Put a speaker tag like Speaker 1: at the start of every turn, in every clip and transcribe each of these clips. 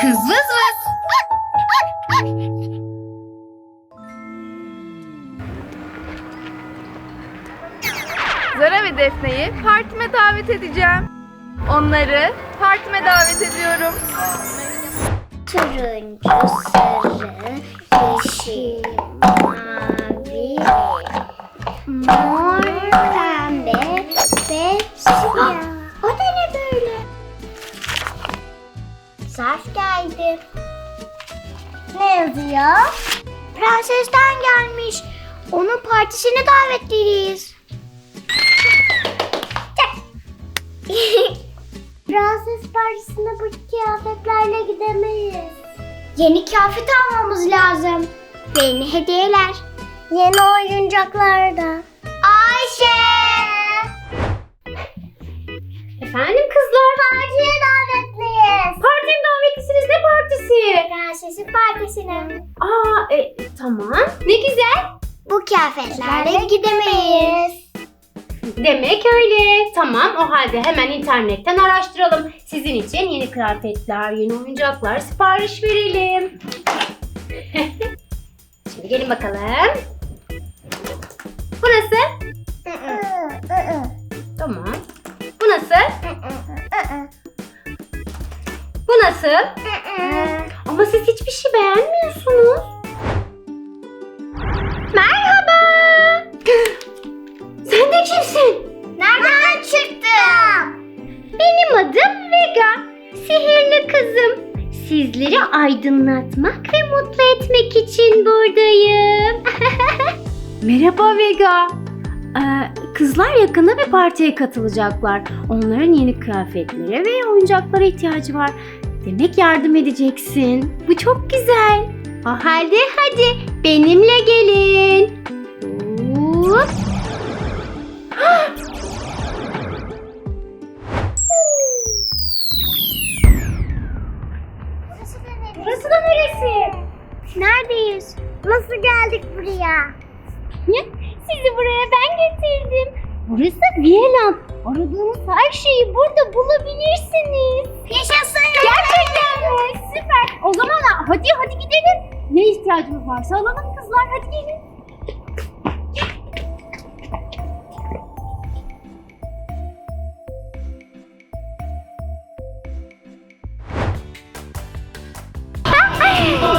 Speaker 1: Kız vız.
Speaker 2: Zara ve Defne'yi partime davet edeceğim. Onları partime davet ediyorum.
Speaker 3: Turuncu, sarı, yeşil, mavi, mor, pembe ve siyah. Zarf geldi. Ne yazıyor? Prensesten gelmiş. Onun partisine davetliyiz. Prenses partisine bu kıyafetlerle gidemeyiz. Yeni kıyafet almamız lazım. Yeni hediyeler. Yeni oyuncaklar da. Ayşe!
Speaker 4: Efendim kızlar?
Speaker 3: Partiye davetliyiz.
Speaker 4: Partiye mi davetlisiniz? Ne partisi?
Speaker 3: Prensesin partisine.
Speaker 4: Aa e, tamam. Ne güzel.
Speaker 3: Bu kıyafetlerle gidemeyiz.
Speaker 4: Demek öyle. Tamam o halde hemen internetten araştıralım. Sizin için yeni kıyafetler, yeni oyuncaklar sipariş verelim. Şimdi gelin bakalım. Bu hiçbir şey beğenmiyorsunuz. Merhaba. Sen de kimsin?
Speaker 3: Nereden çıktın?
Speaker 4: Benim adım Vega. Sihirli kızım. Sizleri aydınlatmak ve mutlu etmek için buradayım. Merhaba Vega. Ee, kızlar yakında bir partiye katılacaklar. Onların yeni kıyafetlere ve oyuncaklara ihtiyacı var. Demek yardım edeceksin. Bu çok güzel. O halde hadi benimle gelin. Hop. Burası da neresi?
Speaker 3: Neredeyiz? Nasıl geldik buraya?
Speaker 4: Sizi buraya ben getirdim. Burası Viyeland. Aradığınız her şeyi burada bulabilirsiniz.
Speaker 3: Yaşasın.
Speaker 4: Gerçekten mi? Süper. O zaman hadi hadi gidelim. Ne ihtiyacımız varsa alalım kızlar. Hadi gelin.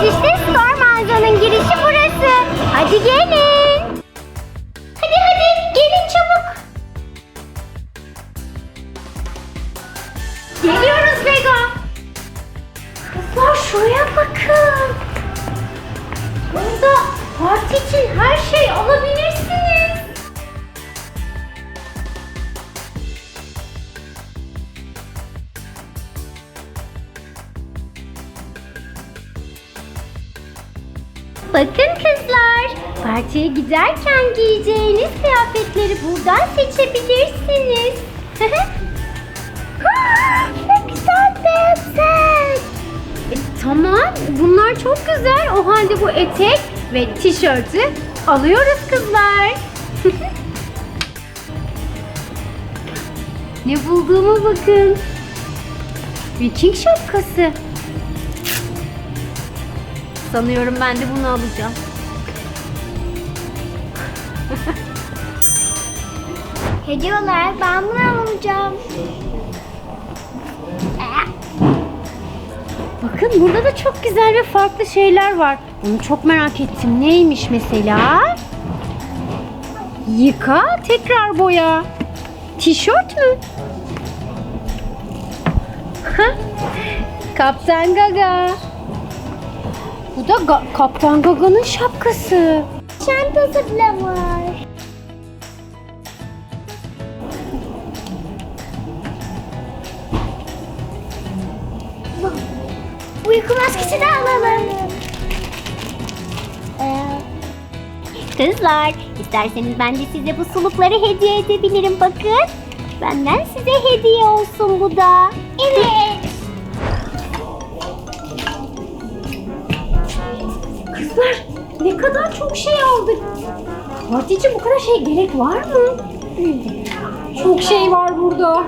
Speaker 3: İşte Star mağazanın girişi burası. Hadi gelin.
Speaker 4: İçin her şey alabilirsiniz. Bakın kızlar, partiye giderken giyeceğiniz kıyafetleri buradan seçebilirsiniz.
Speaker 3: Ne güzel bebek.
Speaker 4: E, tamam, bunlar çok güzel. O halde bu etek ve tişörtü alıyoruz kızlar. ne bulduğuma bakın. Viking şapkası. Sanıyorum ben de bunu alacağım.
Speaker 3: Hediye olarak ben bunu alacağım.
Speaker 4: Bakın burada da çok güzel ve farklı şeyler var. Bunu çok merak ettim. Neymiş mesela? Yıka, tekrar boya. Tişört mü? Kaptan Gaga. Bu da Ga- Kaptan Gaga'nın şapkası.
Speaker 3: Çantası bile var. Uyku maskesi de alalım.
Speaker 4: Kızlar, isterseniz ben de size bu sulukları hediye edebilirim. Bakın. Benden size hediye olsun bu da.
Speaker 3: Evet.
Speaker 4: Kızlar, ne kadar çok şey aldık. İçin bu kadar şey gerek var mı? Çok şey var burada.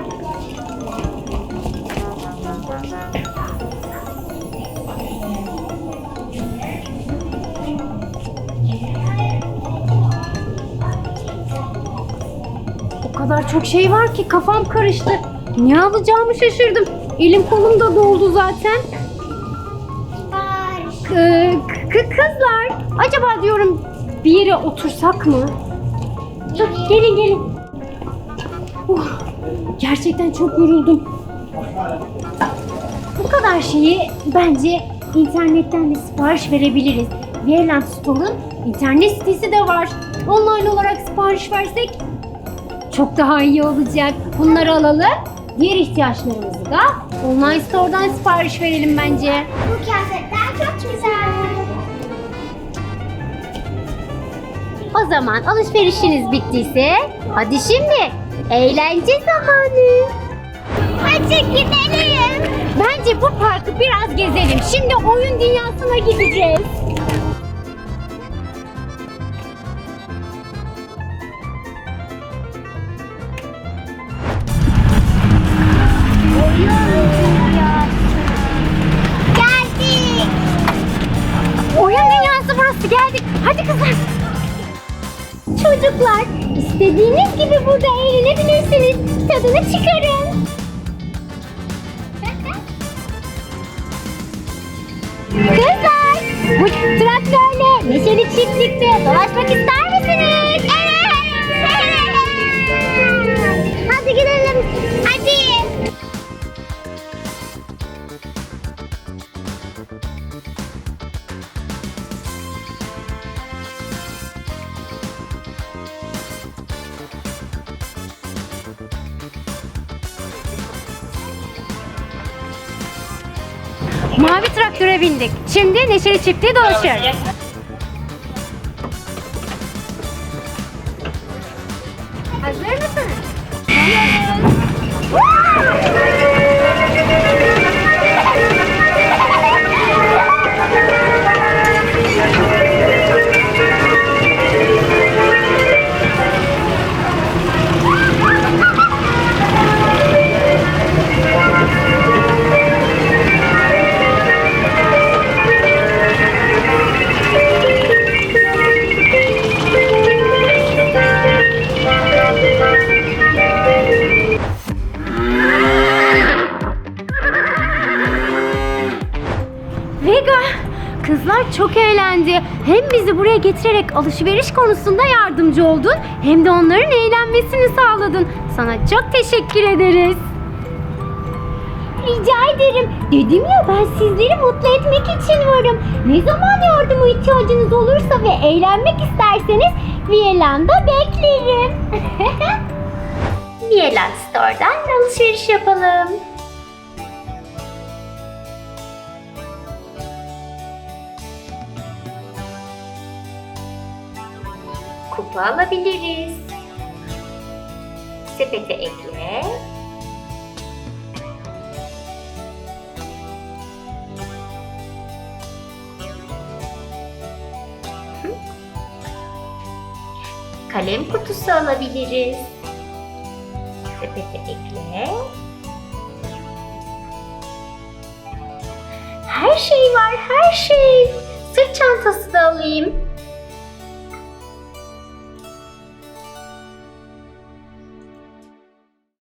Speaker 4: Kadar çok şey var ki kafam karıştı. Ne alacağımı şaşırdım. Elim kolum da doldu zaten. K- kızlar, acaba diyorum bir yere otursak mı? Dur, gelin gelin. Uh, gerçekten çok yoruldum. Bu kadar şeyi bence internetten de sipariş verebiliriz. Violent Store'un internet sitesi de var. Online olarak sipariş versek çok daha iyi olacak. Bunları alalım. Diğer ihtiyaçlarımızı da online store'dan sipariş verelim bence.
Speaker 3: Bu kıyafetler çok güzel.
Speaker 4: O zaman alışverişiniz bittiyse hadi şimdi eğlence zamanı.
Speaker 3: Hadi gidelim.
Speaker 4: Bence bu parkı biraz gezelim. Şimdi oyun dünyasına gideceğiz.
Speaker 3: Geldik.
Speaker 4: Hadi kızlar. Çocuklar istediğiniz gibi burada eğlenebilirsiniz. Tadını çıkarın. Kızlar bu traktörle neşeli çiftlikte dolaşmak ister misiniz?
Speaker 3: Evet.
Speaker 4: Mavi traktöre bindik. Şimdi neşeli çiftliğe dolaşıyoruz. Eğlendi. Hem bizi buraya getirerek alışveriş konusunda yardımcı oldun, hem de onların eğlenmesini sağladın. Sana çok teşekkür ederiz. Rica ederim. Dedim ya ben sizleri mutlu etmek için varım. Ne zaman yardıma ihtiyacınız olursa ve eğlenmek isterseniz Viyelan'da beklerim. Viyelan Store'dan alışveriş yapalım. Kupa alabiliriz. Sepete ekle. Kalem kutusu alabiliriz. Sepete ekle. Her şey var, her şey. Sırt çantası da alayım.